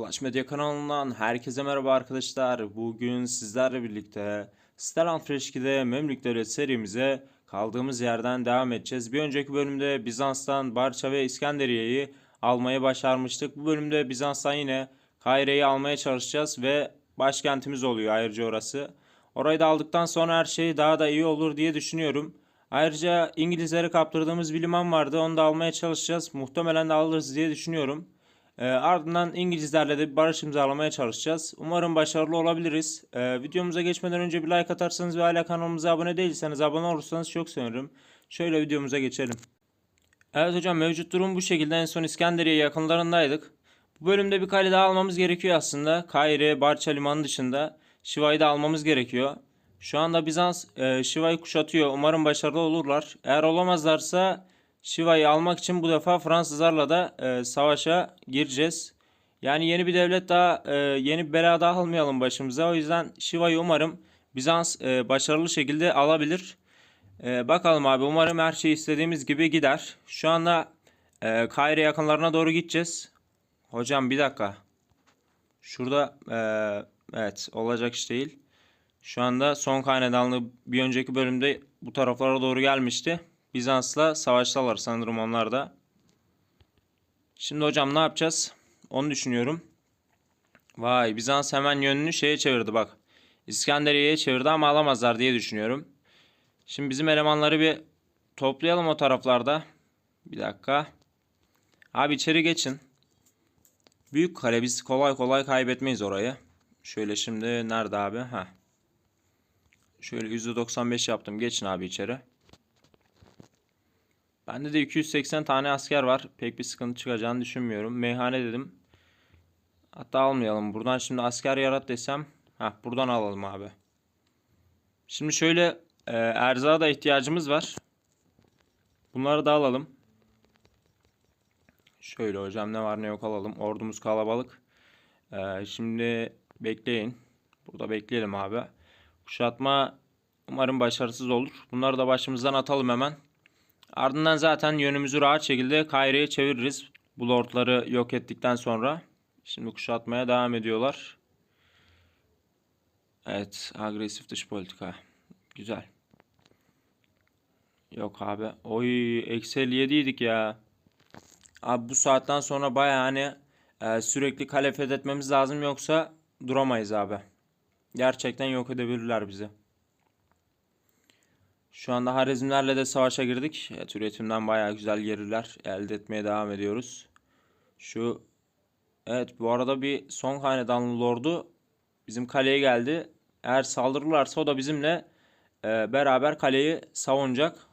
Clutch Media kanalından herkese merhaba arkadaşlar. Bugün sizlerle birlikte Stellan Freşki'de Memlük Devlet serimize kaldığımız yerden devam edeceğiz. Bir önceki bölümde Bizans'tan Barça ve İskenderiye'yi almayı başarmıştık. Bu bölümde Bizans'tan yine Kahire'yi almaya çalışacağız ve başkentimiz oluyor ayrıca orası. Orayı da aldıktan sonra her şey daha da iyi olur diye düşünüyorum. Ayrıca İngilizlere kaptırdığımız bir liman vardı. Onu da almaya çalışacağız. Muhtemelen de alırız diye düşünüyorum. Ee, ardından İngilizlerle de bir barış imzalamaya çalışacağız. Umarım başarılı olabiliriz. Ee, videomuza geçmeden önce bir like atarsanız ve hala kanalımıza abone değilseniz abone olursanız çok sevinirim. Şöyle videomuza geçelim. Evet hocam mevcut durum bu şekilde. En son İskenderiye yakınlarındaydık. Bu bölümde bir kale daha almamız gerekiyor aslında. Kahire, Barça limanı dışında Şiva'yı da almamız gerekiyor. Şu anda Bizans e, Şiva'yı kuşatıyor. Umarım başarılı olurlar. Eğer olamazlarsa Şiva'yı almak için bu defa Fransızlarla da e, savaşa gireceğiz. Yani yeni bir devlet daha, e, yeni bir bela daha almayalım başımıza. O yüzden Şiva'yı umarım Bizans e, başarılı şekilde alabilir. E, bakalım abi umarım her şey istediğimiz gibi gider. Şu anda e, Kahire yakınlarına doğru gideceğiz. Hocam bir dakika. Şurada e, evet olacak iş değil. Şu anda son kaynadanlığı bir önceki bölümde bu taraflara doğru gelmişti. Bizans'la savaştalar sanırım onlar da. Şimdi hocam ne yapacağız? Onu düşünüyorum. Vay Bizans hemen yönünü şeye çevirdi bak. İskenderiye'ye çevirdi ama alamazlar diye düşünüyorum. Şimdi bizim elemanları bir toplayalım o taraflarda. Bir dakika. Abi içeri geçin. Büyük kale biz kolay kolay kaybetmeyiz orayı. Şöyle şimdi nerede abi? Ha. Şöyle %95 yaptım. Geçin abi içeri. Bende de 280 tane asker var. Pek bir sıkıntı çıkacağını düşünmüyorum. Meyhane dedim. Hatta almayalım. Buradan şimdi asker yarat desem. Ha buradan alalım abi. Şimdi şöyle e, erzağa da ihtiyacımız var. Bunları da alalım. Şöyle hocam ne var ne yok alalım. Ordumuz kalabalık. E, şimdi bekleyin. Burada bekleyelim abi. Kuşatma umarım başarısız olur. Bunları da başımızdan atalım hemen. Ardından zaten yönümüzü rahat şekilde Kaire'ye çeviririz. Bu lordları yok ettikten sonra. Şimdi kuşatmaya devam ediyorlar. Evet, agresif dış politika. Güzel. Yok abi. Oy, eksi 57 yedik ya. Abi bu saatten sonra baya hani e, sürekli kale fethetmemiz lazım yoksa duramayız abi. Gerçekten yok edebilirler bizi. Şu anda Harizmlerle de savaşa girdik. Evet, üretimden bayağı güzel gelirler elde etmeye devam ediyoruz. Şu Evet bu arada bir son hanedanlı lordu bizim kaleye geldi. Eğer saldırırlarsa o da bizimle e, beraber kaleyi savunacak.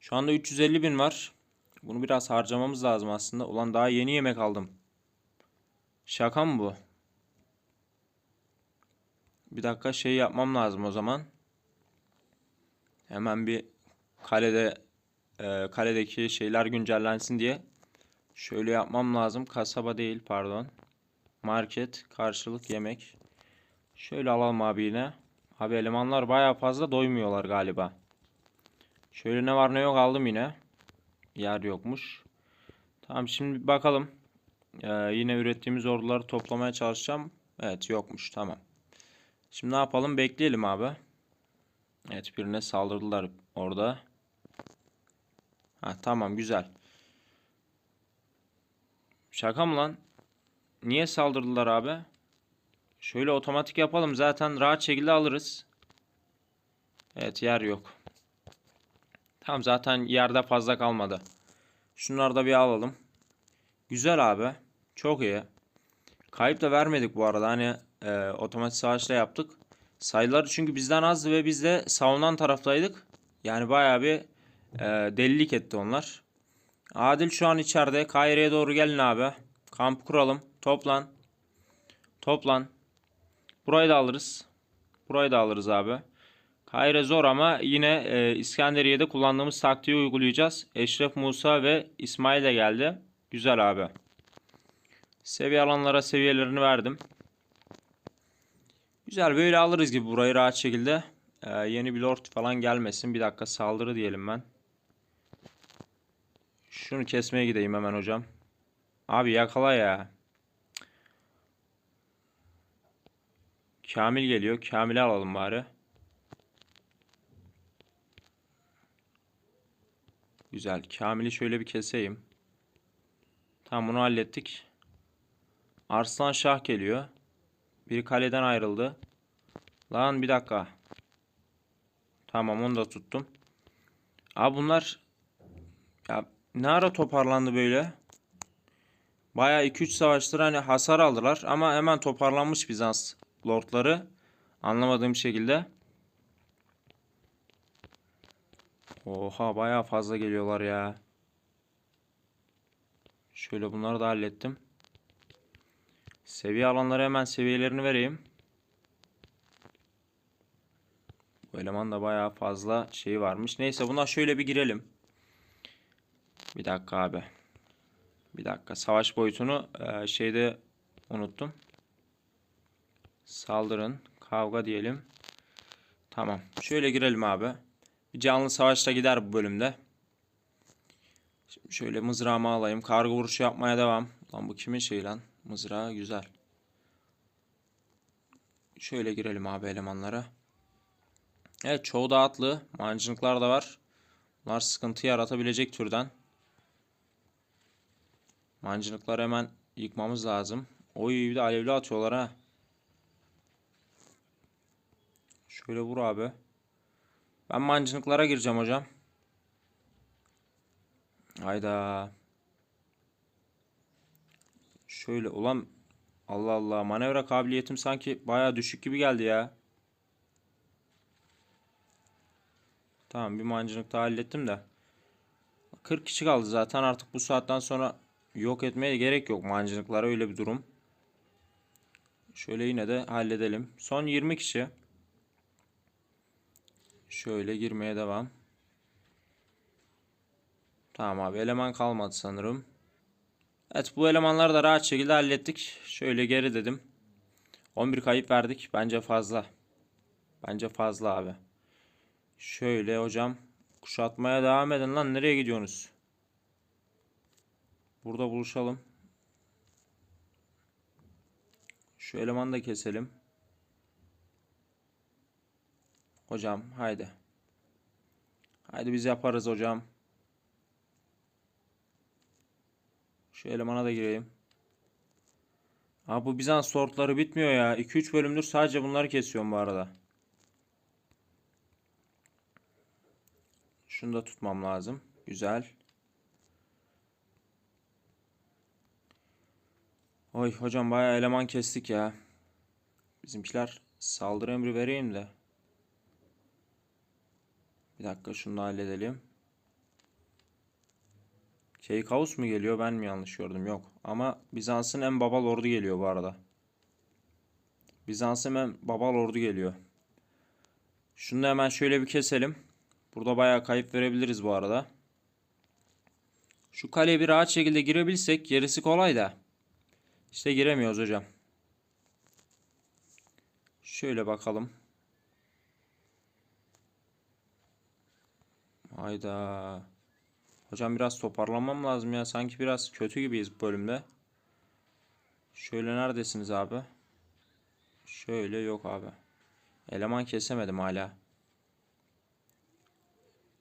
Şu anda 350 bin var. Bunu biraz harcamamız lazım aslında. Ulan daha yeni yemek aldım. Şaka mı bu? Bir dakika şey yapmam lazım o zaman. Hemen bir kalede e, kaledeki şeyler güncellensin diye şöyle yapmam lazım. Kasaba değil pardon. Market karşılık yemek. Şöyle alalım abi yine. Abi elemanlar baya fazla doymuyorlar galiba. Şöyle ne var ne yok aldım yine. Yer yokmuş. Tamam şimdi bakalım. Ee, yine ürettiğimiz orduları toplamaya çalışacağım. Evet yokmuş tamam. Şimdi ne yapalım bekleyelim abi. Evet birine saldırdılar orada. Ha tamam güzel. Şaka mı lan? Niye saldırdılar abi? Şöyle otomatik yapalım zaten rahat şekilde alırız. Evet yer yok. Tamam zaten yerde fazla kalmadı. Şunları da bir alalım. Güzel abi. Çok iyi. Kayıp da vermedik bu arada. Hani e, otomatik savaşla yaptık. Sayıları çünkü bizden azdı ve biz de savunan taraftaydık. Yani bayağı bir e, delilik etti onlar. Adil şu an içeride. Kaire'ye doğru gelin abi. Kamp kuralım. Toplan. Toplan. Burayı da alırız. Burayı da alırız abi. Kaire zor ama yine e, İskenderiye'de kullandığımız taktiği uygulayacağız. Eşref Musa ve İsmail de geldi. Güzel abi. Seviye alanlara seviyelerini verdim. Güzel böyle alırız gibi burayı rahat şekilde. Ee, yeni bir lord falan gelmesin. Bir dakika saldırı diyelim ben. Şunu kesmeye gideyim hemen hocam. Abi yakala ya. Kamil geliyor. Kamil'i alalım bari. Güzel. Kamil'i şöyle bir keseyim. Tamam bunu hallettik. Arslan Şah geliyor. Biri kaleden ayrıldı. Lan bir dakika. Tamam onu da tuttum. Abi bunlar ya ne ara toparlandı böyle? Baya 2-3 savaştır hani hasar aldılar ama hemen toparlanmış Bizans lordları. Anlamadığım şekilde. Oha baya fazla geliyorlar ya. Şöyle bunları da hallettim. Seviye alanlara hemen seviyelerini vereyim. Bu eleman da bayağı fazla şey varmış. Neyse buna şöyle bir girelim. Bir dakika abi. Bir dakika. Savaş boyutunu e, şeyde unuttum. Saldırın. Kavga diyelim. Tamam. Şöyle girelim abi. Bir canlı savaşta gider bu bölümde. Şimdi şöyle mızrağımı alayım. Kargo vuruşu yapmaya devam. Lan bu kimin şeyi lan? Mızrağı güzel. Şöyle girelim abi elemanlara. Evet çoğu da atlı. Mancınıklar da var. Bunlar sıkıntı yaratabilecek türden. Mancınıkları hemen yıkmamız lazım. Oy bir de alevli atıyorlar ha. Şöyle vur abi. Ben mancınıklara gireceğim hocam. Hayda. Şöyle ulan Allah Allah manevra kabiliyetim sanki baya düşük gibi geldi ya. Tamam bir mancınık daha hallettim de. 40 kişi kaldı zaten artık bu saatten sonra yok etmeye gerek yok mancınıklara öyle bir durum. Şöyle yine de halledelim. Son 20 kişi. Şöyle girmeye devam. Tamam abi eleman kalmadı sanırım. Evet bu elemanları da rahat şekilde hallettik. Şöyle geri dedim. 11 kayıp verdik. Bence fazla. Bence fazla abi. Şöyle hocam. Kuşatmaya devam edin lan. Nereye gidiyorsunuz? Burada buluşalım. Şu elemanı da keselim. Hocam haydi. Haydi biz yaparız hocam. Şu elemana da gireyim. Abi bu Bizans sortları bitmiyor ya. 2-3 bölümdür sadece bunları kesiyorum bu arada. Şunu da tutmam lazım. Güzel. Oy hocam bayağı eleman kestik ya. Bizimkiler saldırı emri vereyim de. Bir dakika şunu da halledelim. Keykavus mu geliyor? Ben mi yanlış gördüm? Yok. Ama Bizans'ın en baba lordu geliyor bu arada. Bizans'ın en baba lordu geliyor. Şunu da hemen şöyle bir keselim. Burada bayağı kayıp verebiliriz bu arada. Şu kaleye bir rahat şekilde girebilsek gerisi kolay da. İşte giremiyoruz hocam. Şöyle bakalım. Hayda. Hocam biraz toparlanmam lazım ya. Sanki biraz kötü gibiyiz bu bölümde. Şöyle neredesiniz abi? Şöyle yok abi. Eleman kesemedim hala.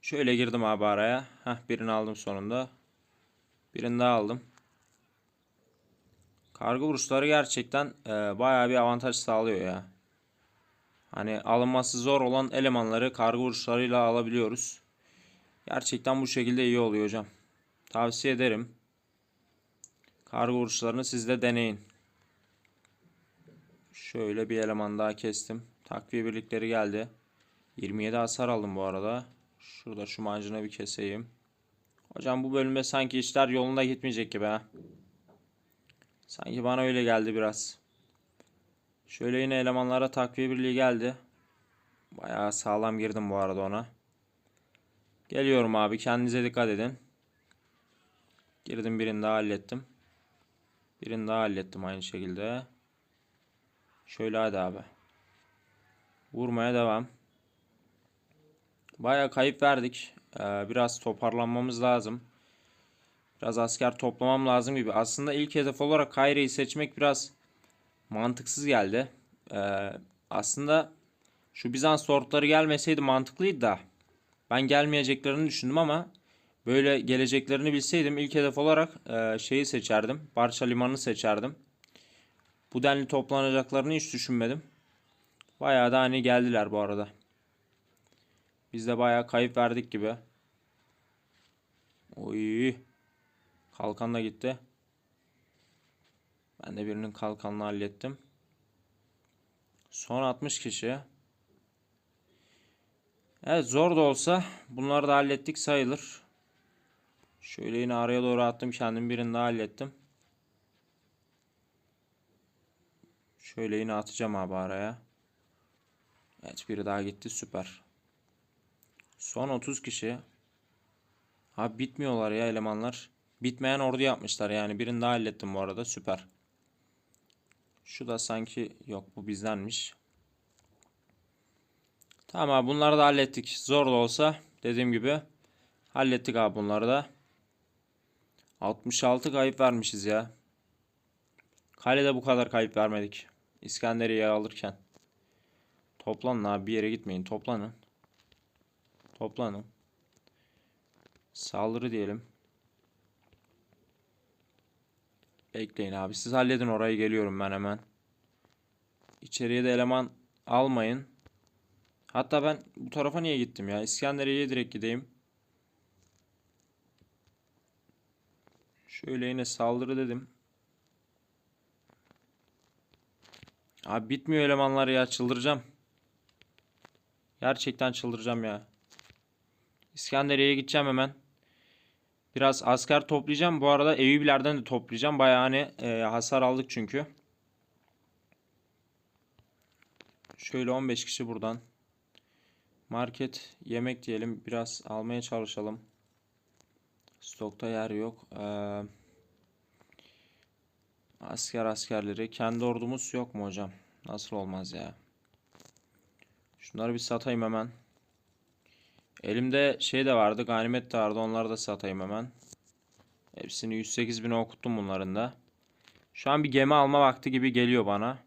Şöyle girdim abi araya. Heh birini aldım sonunda. Birini daha aldım. Kargo vuruşları gerçekten e, bayağı bir avantaj sağlıyor ya. Hani alınması zor olan elemanları kargo vuruşlarıyla alabiliyoruz. Gerçekten bu şekilde iyi oluyor hocam. Tavsiye ederim. Kargo vuruşlarını siz de deneyin. Şöyle bir eleman daha kestim. Takviye birlikleri geldi. 27 hasar aldım bu arada. Şurada şu mancını bir keseyim. Hocam bu bölümde sanki işler yolunda gitmeyecek gibi ha. Sanki bana öyle geldi biraz. Şöyle yine elemanlara takviye birliği geldi. Bayağı sağlam girdim bu arada ona. Geliyorum abi kendinize dikkat edin. Girdim birini daha hallettim. Birini daha hallettim aynı şekilde. Şöyle hadi abi. Vurmaya devam. Baya kayıp verdik. Ee, biraz toparlanmamız lazım. Biraz asker toplamam lazım gibi. Aslında ilk hedef olarak Kaire'yi seçmek biraz mantıksız geldi. Ee, Aslında şu Bizans orduları gelmeseydi mantıklıydı da. Ben gelmeyeceklerini düşündüm ama böyle geleceklerini bilseydim ilk hedef olarak e, şeyi seçerdim. Barça Limanı'nı seçerdim. Bu denli toplanacaklarını hiç düşünmedim. Bayağı da hani geldiler bu arada. Biz de bayağı kayıp verdik gibi. Oy. Kalkan da gitti. Ben de birinin kalkanını hallettim. Son 60 kişi. Evet zor da olsa bunları da hallettik sayılır. Şöyle yine araya doğru attım kendim birini daha hallettim. Şöyle yine atacağım abi araya. Evet biri daha gitti süper. Son 30 kişi. Abi bitmiyorlar ya elemanlar. Bitmeyen ordu yapmışlar yani. Birini daha hallettim bu arada süper. Şu da sanki yok bu bizdenmiş. Tamam abi bunları da hallettik. Zor da olsa dediğim gibi hallettik abi bunları da. 66 kayıp vermişiz ya. Kalede bu kadar kayıp vermedik. İskenderiye'yi alırken. Toplanın abi bir yere gitmeyin. Toplanın. Toplanın. Saldırı diyelim. Bekleyin abi. Siz halledin orayı geliyorum ben hemen. İçeriye de eleman almayın. Hatta ben bu tarafa niye gittim ya? İskenderiye'ye direkt gideyim. Şöyle yine saldırı dedim. Abi bitmiyor elemanlar ya çıldıracağım. Gerçekten çıldıracağım ya. İskenderiye'ye gideceğim hemen. Biraz asker toplayacağım. Bu arada Eyüplerden de toplayacağım. Bayağı hani e, hasar aldık çünkü. Şöyle 15 kişi buradan. Market yemek diyelim. Biraz almaya çalışalım. Stokta yer yok. Ee, asker askerleri. Kendi ordumuz yok mu hocam? Nasıl olmaz ya? Şunları bir satayım hemen. Elimde şey de vardı. Ganimet de vardı. Onları da satayım hemen. Hepsini 108 bin okuttum bunların da. Şu an bir gemi alma vakti gibi geliyor bana.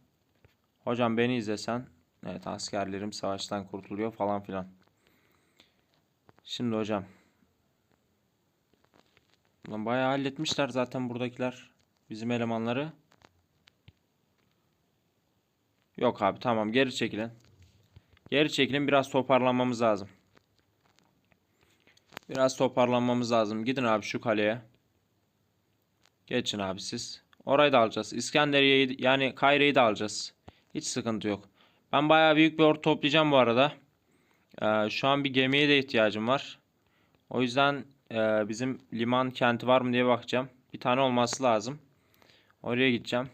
Hocam beni izlesen. Evet askerlerim savaştan kurtuluyor falan filan. Şimdi hocam. Lan bayağı halletmişler zaten buradakiler. Bizim elemanları. Yok abi tamam geri çekilin. Geri çekilin biraz toparlanmamız lazım. Biraz toparlanmamız lazım. Gidin abi şu kaleye. Geçin abi siz. Orayı da alacağız. İskenderiye'yi yani Kayre'yi de alacağız. Hiç sıkıntı yok. Ben bayağı büyük bir ordu toplayacağım bu arada. Ee, şu an bir gemiye de ihtiyacım var. O yüzden e, bizim liman kenti var mı diye bakacağım. Bir tane olması lazım. Oraya gideceğim.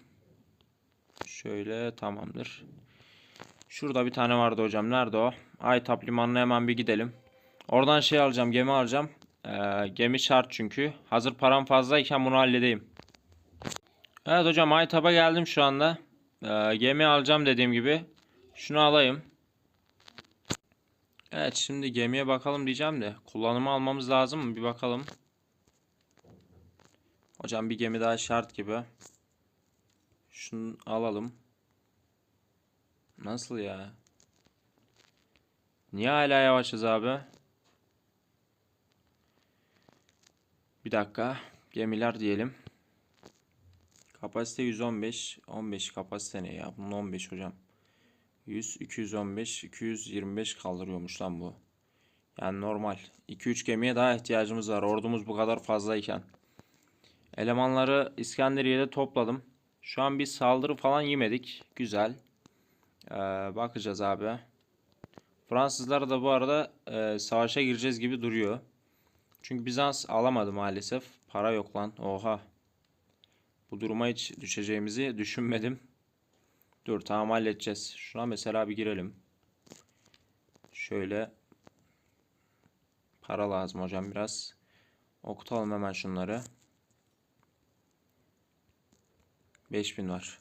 Şöyle tamamdır. Şurada bir tane vardı hocam. Nerede o? Aytap limanına hemen bir gidelim. Oradan şey alacağım. Gemi alacağım. Ee, gemi şart çünkü. Hazır param fazlayken bunu halledeyim. Evet hocam Aytap'a geldim şu anda. Ee, gemi alacağım dediğim gibi. Şunu alayım. Evet şimdi gemiye bakalım diyeceğim de. Kullanımı almamız lazım mı? Bir bakalım. Hocam bir gemi daha şart gibi. Şunu alalım. Nasıl ya? Niye hala yavaşız abi? Bir dakika. Gemiler diyelim. Kapasite 115. 15 kapasite ne ya? Bunun 15 hocam. 100, 215, 225 kaldırıyormuş lan bu. Yani normal. 2-3 gemiye daha ihtiyacımız var. Ordumuz bu kadar fazlayken. Elemanları İskenderiye'de topladım. Şu an bir saldırı falan yemedik. Güzel. Ee, bakacağız abi. Fransızlar da bu arada e, savaşa gireceğiz gibi duruyor. Çünkü Bizans alamadı maalesef. Para yok lan. Oha. Bu duruma hiç düşeceğimizi düşünmedim. Dur tamam halledeceğiz. Şuna mesela bir girelim. Şöyle. Para lazım hocam biraz. Okutalım hemen şunları. 5000 var.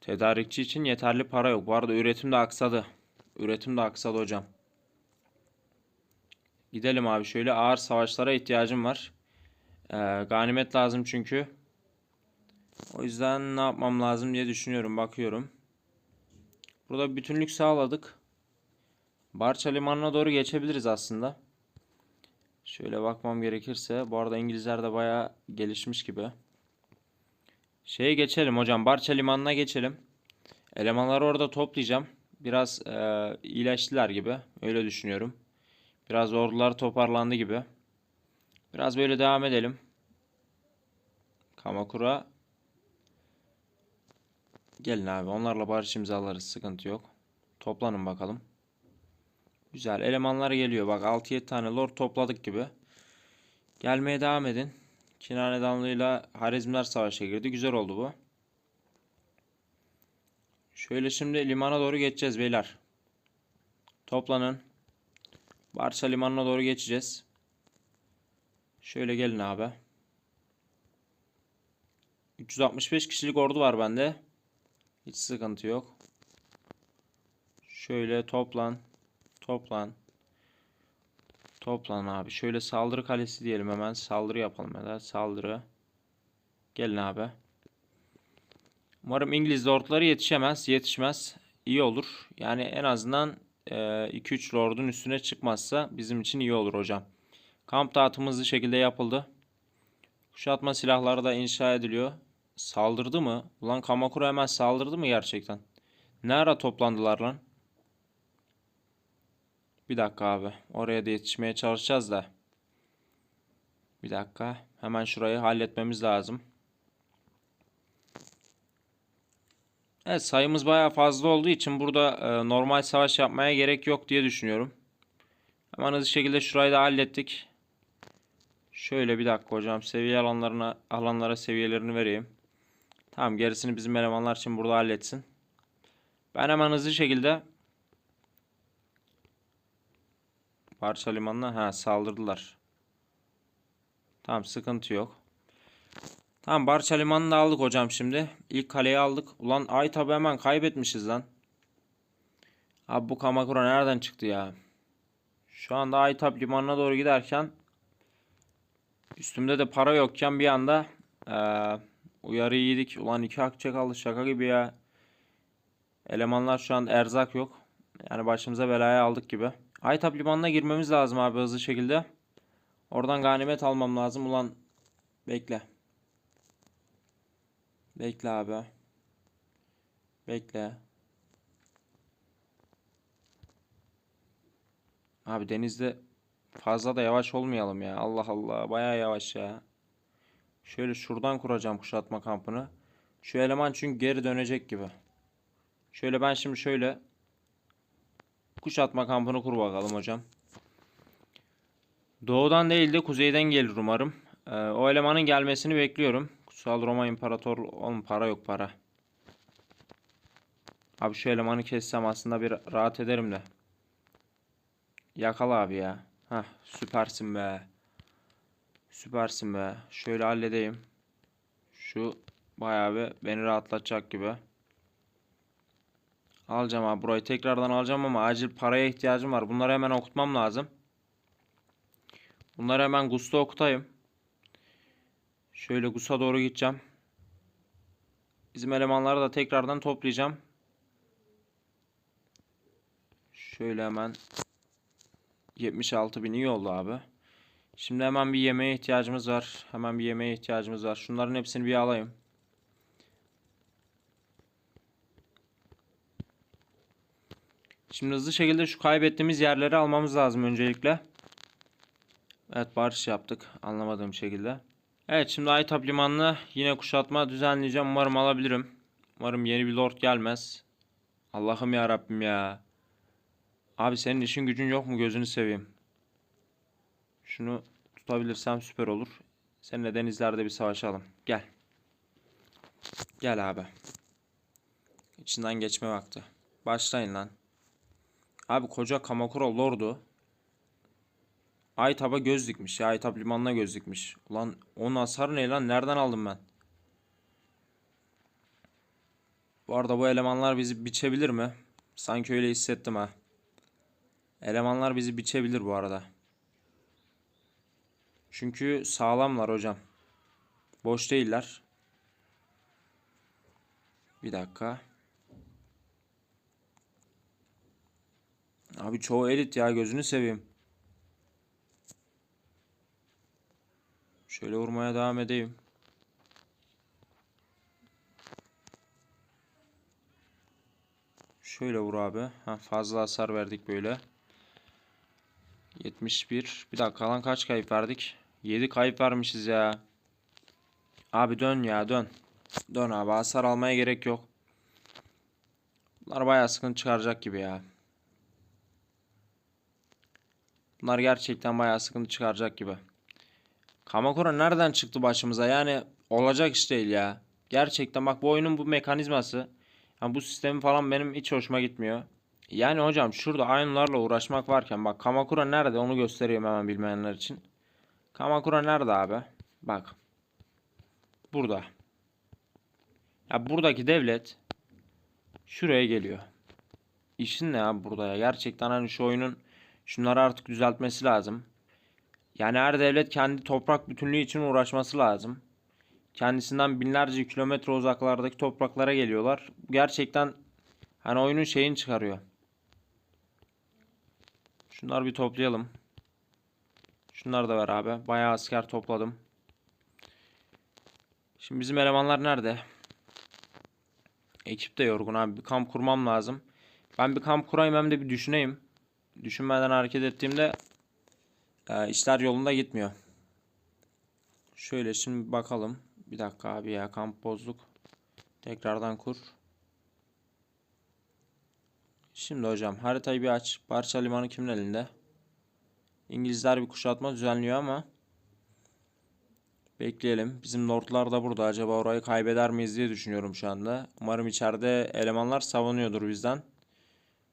Tedarikçi için yeterli para yok. Bu arada üretim de aksadı. Üretim de aksadı hocam. Gidelim abi şöyle ağır savaşlara ihtiyacım var. Ee, ganimet lazım çünkü. O yüzden ne yapmam lazım diye düşünüyorum. Bakıyorum. Burada bütünlük sağladık. Barça limanına doğru geçebiliriz aslında. Şöyle bakmam gerekirse. Bu arada İngilizler de bayağı gelişmiş gibi. Şeye geçelim hocam. Barça limanına geçelim. Elemanları orada toplayacağım. Biraz e, iyileştiler gibi. Öyle düşünüyorum. Biraz ordular toparlandı gibi. Biraz böyle devam edelim. Kamakura. Gelin abi. Onlarla barış imzalarız. Sıkıntı yok. Toplanın bakalım. Güzel. Elemanlar geliyor. Bak 6-7 tane lord topladık gibi. Gelmeye devam edin. Kinanedanlığıyla Harizmler savaşa girdi. Güzel oldu bu. Şöyle şimdi limana doğru geçeceğiz beyler. Toplanın. Barça limanına doğru geçeceğiz. Şöyle gelin abi. 365 kişilik ordu var bende. Hiç sıkıntı yok. Şöyle toplan. Toplan. Toplan abi. Şöyle saldırı kalesi diyelim hemen. Saldırı yapalım ya da saldırı. Gelin abi. Umarım İngiliz lordları yetişemez. Yetişmez. İyi olur. Yani en azından 2-3 lordun üstüne çıkmazsa bizim için iyi olur hocam. Kamp dağıtımı şekilde yapıldı. Kuşatma silahları da inşa ediliyor. Saldırdı mı? Ulan Kamakura hemen saldırdı mı gerçekten? Ne ara toplandılar lan? Bir dakika abi. Oraya da yetişmeye çalışacağız da. Bir dakika. Hemen şurayı halletmemiz lazım. Evet sayımız bayağı fazla olduğu için burada e, normal savaş yapmaya gerek yok diye düşünüyorum. Hemen hızlı şekilde şurayı da hallettik. Şöyle bir dakika hocam seviye alanlarına alanlara seviyelerini vereyim. Tamam gerisini bizim elemanlar için burada halletsin. Ben hemen hızlı şekilde Parça limanına ha saldırdılar. Tamam sıkıntı yok. Tamam Barça limanını da aldık hocam şimdi. İlk kaleyi aldık. Ulan ay tabi hemen kaybetmişiz lan. Abi bu Kamakura nereden çıktı ya? Şu anda Aytap limanına doğru giderken üstümde de para yokken bir anda ee, uyarı yedik. Ulan iki akçe kaldı şaka gibi ya. Elemanlar şu an erzak yok. Yani başımıza belaya aldık gibi. Aytap limanına girmemiz lazım abi hızlı şekilde. Oradan ganimet almam lazım. Ulan bekle. Bekle abi. Bekle. Abi denizde fazla da yavaş olmayalım ya. Allah Allah. Baya yavaş ya. Şöyle şuradan kuracağım kuşatma kampını. Şu eleman çünkü geri dönecek gibi. Şöyle ben şimdi şöyle kuşatma kampını kur bakalım hocam. Doğudan değil de kuzeyden gelir umarım. Ee, o elemanın gelmesini bekliyorum. Kutsal Roma İmparator... Oğlum para yok para. Abi şu elemanı kessem aslında bir rahat ederim de. Yakala abi ya. Hah süpersin be. Süpersin be. Şöyle halledeyim. Şu bayağı bir beni rahatlatacak gibi. Alacağım abi burayı tekrardan alacağım ama acil paraya ihtiyacım var. Bunları hemen okutmam lazım. Bunları hemen Gusta okutayım. Şöyle Gus'a doğru gideceğim. Bizim elemanları da tekrardan toplayacağım. Şöyle hemen 76 bin iyi oldu abi. Şimdi hemen bir yemeğe ihtiyacımız var. Hemen bir yemeğe ihtiyacımız var. Şunların hepsini bir alayım. Şimdi hızlı şekilde şu kaybettiğimiz yerleri almamız lazım öncelikle. Evet barış yaptık anlamadığım şekilde. Evet şimdi Aytap Limanı'na yine kuşatma düzenleyeceğim. Umarım alabilirim. Umarım yeni bir lord gelmez. Allah'ım ya Rabbim ya. Abi senin işin gücün yok mu gözünü seveyim. Şunu tutabilirsem süper olur. Seninle denizlerde bir savaşalım. Gel. Gel abi. İçinden geçme vakti. Başlayın lan. Abi koca Kamakura lordu. Aytap'a göz dikmiş ya. Aytap limanına göz dikmiş. Ulan onun hasarı ne lan? Nereden aldım ben? Bu arada bu elemanlar bizi biçebilir mi? Sanki öyle hissettim ha. Elemanlar bizi biçebilir bu arada. Çünkü sağlamlar hocam. Boş değiller. Bir dakika. Abi çoğu elit ya gözünü seveyim. Şöyle vurmaya devam edeyim. Şöyle vur abi. Ha, fazla hasar verdik böyle. 71. Bir dakika lan kaç kayıp verdik? 7 kayıp vermişiz ya. Abi dön ya dön. Dön abi hasar almaya gerek yok. Bunlar bayağı sıkıntı çıkaracak gibi ya. Bunlar gerçekten bayağı sıkıntı çıkaracak gibi. Kamakura nereden çıktı başımıza? Yani olacak iş değil ya. Gerçekten bak bu oyunun bu mekanizması. Yani bu sistemi falan benim hiç hoşuma gitmiyor. Yani hocam şurada aynılarla uğraşmak varken bak Kamakura nerede onu göstereyim hemen bilmeyenler için. Kamakura nerede abi? Bak. Burada. Ya buradaki devlet şuraya geliyor. İşin ne abi burada ya? Gerçekten hani şu oyunun şunları artık düzeltmesi lazım. Yani her devlet kendi toprak bütünlüğü için uğraşması lazım. Kendisinden binlerce kilometre uzaklardaki topraklara geliyorlar. Gerçekten hani oyunun şeyini çıkarıyor. Şunları bir toplayalım. Şunları da ver abi. Bayağı asker topladım. Şimdi bizim elemanlar nerede? Ekip de yorgun abi. Bir kamp kurmam lazım. Ben bir kamp kurayım hem de bir düşüneyim. Düşünmeden hareket ettiğimde e, işler yolunda gitmiyor. Şöyle şimdi bakalım. Bir dakika abi ya kamp bozduk. Tekrardan kur. Şimdi hocam haritayı bir aç. Barça limanı kimin elinde? İngilizler bir kuşatma düzenliyor ama bekleyelim. Bizim lordlar da burada. Acaba orayı kaybeder miyiz diye düşünüyorum şu anda. Umarım içeride elemanlar savunuyordur bizden.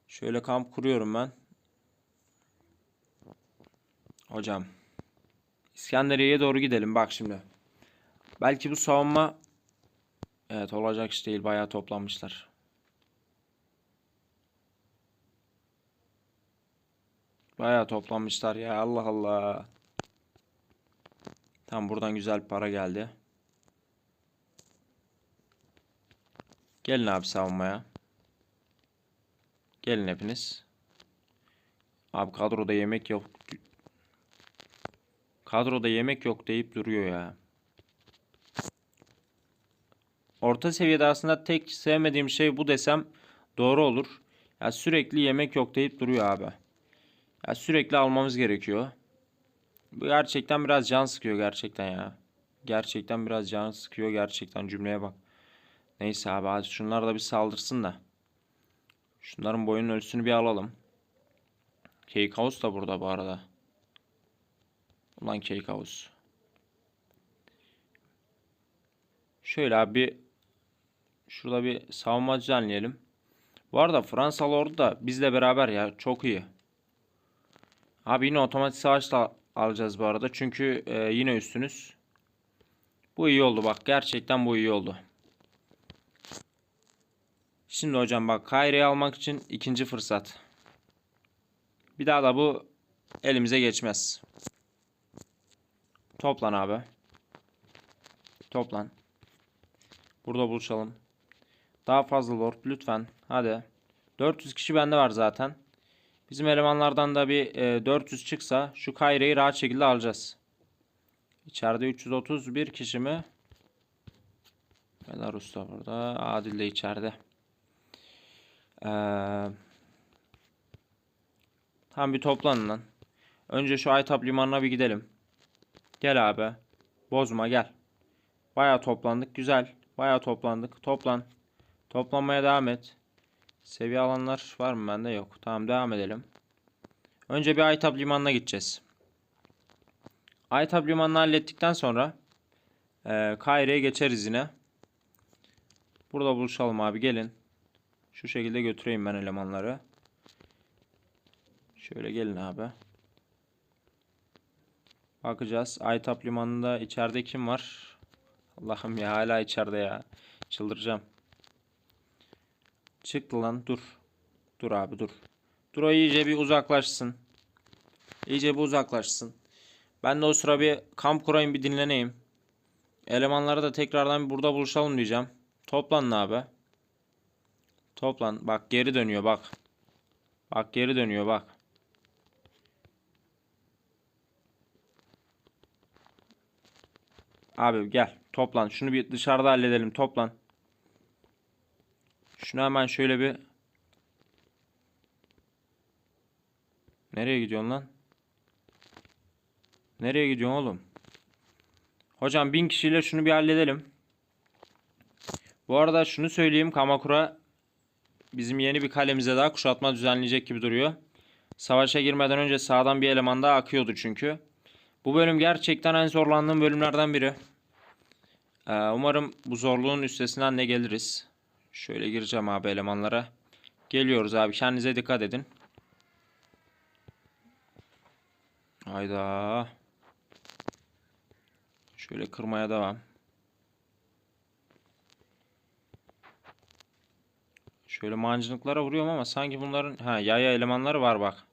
Şöyle kamp kuruyorum ben. Hocam. İskenderiye'ye doğru gidelim bak şimdi. Belki bu savunma Evet olacak iş değil. Bayağı toplanmışlar. Bayağı toplanmışlar ya. Allah Allah. Tam buradan güzel para geldi. Gelin abi savunmaya. Gelin hepiniz. Abi kadroda yemek yok. Kadroda yemek yok deyip duruyor ya. Orta seviyede aslında tek sevmediğim şey bu desem doğru olur. Ya sürekli yemek yok deyip duruyor abi. Ya sürekli almamız gerekiyor. Bu gerçekten biraz can sıkıyor gerçekten ya. Gerçekten biraz can sıkıyor gerçekten cümleye bak. Neyse abi hadi şunlar da bir saldırsın da. Şunların boyunun ölçüsünü bir alalım. Cake House da burada bu arada. Ulan Cake House. Şöyle abi şurada bir savunma düzenleyelim. Bu arada Fransalı ordu da bizle beraber ya çok iyi. Abi yine otomatik savaş da alacağız bu arada. Çünkü e, yine üstünüz. Bu iyi oldu bak. Gerçekten bu iyi oldu. Şimdi hocam bak Kaire'yi almak için ikinci fırsat. Bir daha da bu elimize geçmez. Toplan abi. Toplan. Burada buluşalım. Daha fazla lord lütfen. Hadi. 400 kişi bende var zaten. Bizim elemanlardan da bir e, 400 çıksa şu Kaire'yi rahat şekilde alacağız. İçeride 331 kişi mi? Belarus da burada. Adil de içeride. Ee, tam bir toplanın lan. Önce şu Aytap limanına bir gidelim. Gel abi. Bozma gel. Baya toplandık. Güzel. Baya toplandık. Toplan. Toplanmaya devam et. Seviye alanlar var mı bende? Yok. Tamam devam edelim. Önce bir Aytap limanına gideceğiz. Aytap limanını hallettikten sonra e, Kaire'ye geçeriz yine. Burada buluşalım abi gelin. Şu şekilde götüreyim ben elemanları. Şöyle gelin abi. Bakacağız. Aytap limanında içeride kim var? Allah'ım ya hala içeride ya. Çıldıracağım. Çıktı lan dur. Dur abi dur. Dur o iyice bir uzaklaşsın. İyice bir uzaklaşsın. Ben de o sıra bir kamp kurayım bir dinleneyim. Elemanları da tekrardan burada buluşalım diyeceğim. Toplanın abi. Toplan. Bak geri dönüyor bak. Bak geri dönüyor bak. Abi gel toplan. Şunu bir dışarıda halledelim. Toplan. Şunu hemen şöyle bir Nereye gidiyorsun lan? Nereye gidiyorsun oğlum? Hocam bin kişiyle şunu bir halledelim. Bu arada şunu söyleyeyim. Kamakura bizim yeni bir kalemize daha kuşatma düzenleyecek gibi duruyor. Savaşa girmeden önce sağdan bir eleman daha akıyordu çünkü. Bu bölüm gerçekten en zorlandığım bölümlerden biri. Ee, umarım bu zorluğun üstesinden de geliriz. Şöyle gireceğim abi elemanlara. Geliyoruz abi. Kendinize dikkat edin. Hayda. Şöyle kırmaya devam. Şöyle mancınıklara vuruyorum ama sanki bunların ha yaya elemanları var bak.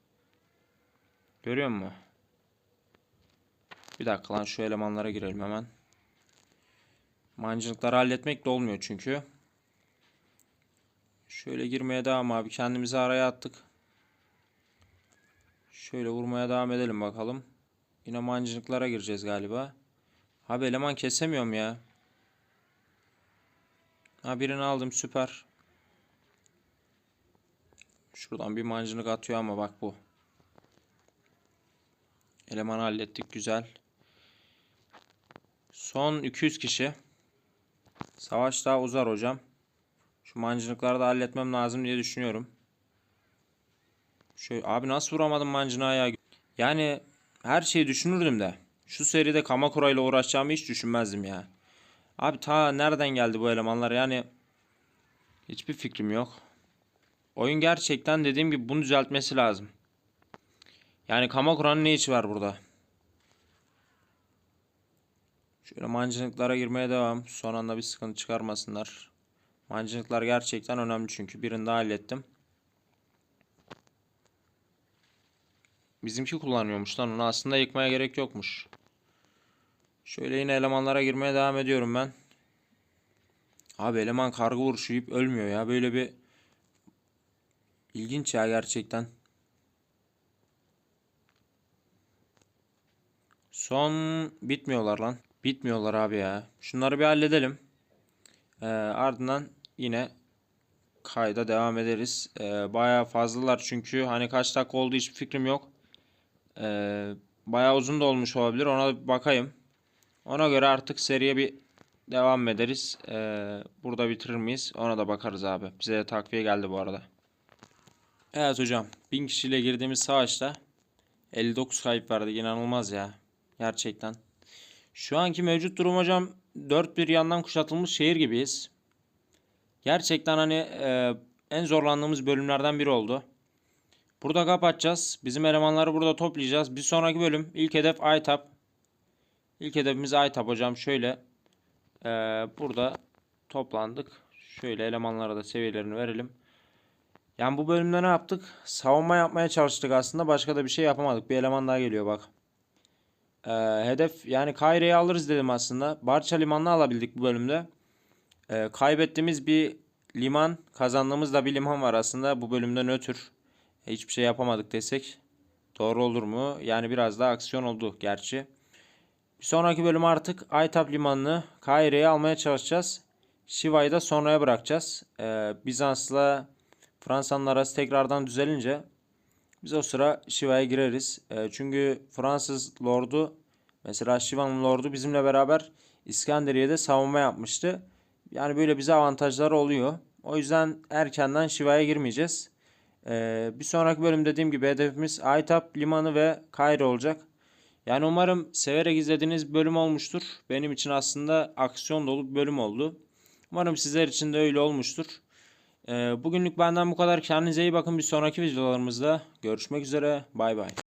Görüyor musun? Bir dakika lan şu elemanlara girelim hemen. Mancınıkları halletmek de olmuyor çünkü. Şöyle girmeye devam abi. Kendimizi araya attık. Şöyle vurmaya devam edelim bakalım. Yine mancınıklara gireceğiz galiba. Abi eleman kesemiyorum ya. Ha birini aldım süper. Şuradan bir mancınık atıyor ama bak bu. Elemanı hallettik güzel. Son 200 kişi. Savaş daha uzar hocam. Mancınıkları da halletmem lazım diye düşünüyorum. Şöyle, abi nasıl vuramadım mancınığa ya? Yani her şeyi düşünürdüm de. Şu seride Kamakura ile uğraşacağımı hiç düşünmezdim ya. Abi ta nereden geldi bu elemanlar yani hiçbir fikrim yok. Oyun gerçekten dediğim gibi bunu düzeltmesi lazım. Yani Kamakura'nın ne işi var burada? Şöyle mancınıklara girmeye devam. Son anda bir sıkıntı çıkarmasınlar. Mancınıklar gerçekten önemli çünkü. Birini daha hallettim. Bizimki kullanıyormuş lan onu. Aslında yıkmaya gerek yokmuş. Şöyle yine elemanlara girmeye devam ediyorum ben. Abi eleman kargı vuruşu yiyip ölmüyor ya. Böyle bir ilginç ya gerçekten. Son bitmiyorlar lan. Bitmiyorlar abi ya. Şunları bir halledelim. Ee, ardından yine kayda devam ederiz. Ee, bayağı fazlalar çünkü hani kaç dakika oldu hiçbir fikrim yok. Ee, bayağı uzun da olmuş olabilir. Ona bir bakayım. Ona göre artık seriye bir devam ederiz. Ee, burada bitirir miyiz? Ona da bakarız abi. Bize de takviye geldi bu arada. Evet hocam. 1000 kişiyle girdiğimiz savaşta 59 kayıp verdik. İnanılmaz ya. Gerçekten. Şu anki mevcut durum hocam dört bir yandan kuşatılmış şehir gibiyiz. Gerçekten hani e, en zorlandığımız bölümlerden biri oldu. Burada kapatacağız. Bizim elemanları burada toplayacağız. Bir sonraki bölüm ilk hedef ITAP. İlk hedefimiz ITAP hocam. Şöyle e, burada toplandık. Şöyle elemanlara da seviyelerini verelim. Yani bu bölümde ne yaptık? Savunma yapmaya çalıştık aslında. Başka da bir şey yapamadık. Bir eleman daha geliyor bak. Ee, hedef yani Kaire'yi alırız dedim aslında. Barça limanını alabildik bu bölümde. Ee, kaybettiğimiz bir liman, kazandığımız da bir liman var aslında. Bu bölümde nötr. E, hiçbir şey yapamadık desek doğru olur mu? Yani biraz daha aksiyon oldu gerçi. Bir sonraki bölüm artık Aytap limanını Kaire'yi almaya çalışacağız. Şiva'yı da sonraya bırakacağız. Ee, Bizans'la Fransa'nın arası tekrardan düzelince biz o sıra Şiva'ya gireriz. E, çünkü Fransız lordu mesela Şiva'nın lordu bizimle beraber İskenderiye'de savunma yapmıştı. Yani böyle bize avantajları oluyor. O yüzden erkenden Şiva'ya girmeyeceğiz. E, bir sonraki bölüm dediğim gibi hedefimiz Aytap limanı ve Kayre olacak. Yani umarım severek izlediğiniz bölüm olmuştur. Benim için aslında aksiyon dolu bir bölüm oldu. Umarım sizler için de öyle olmuştur. Ee, bugünlük benden bu kadar. Kendinize iyi bakın. Bir sonraki videolarımızda görüşmek üzere. Bay bay.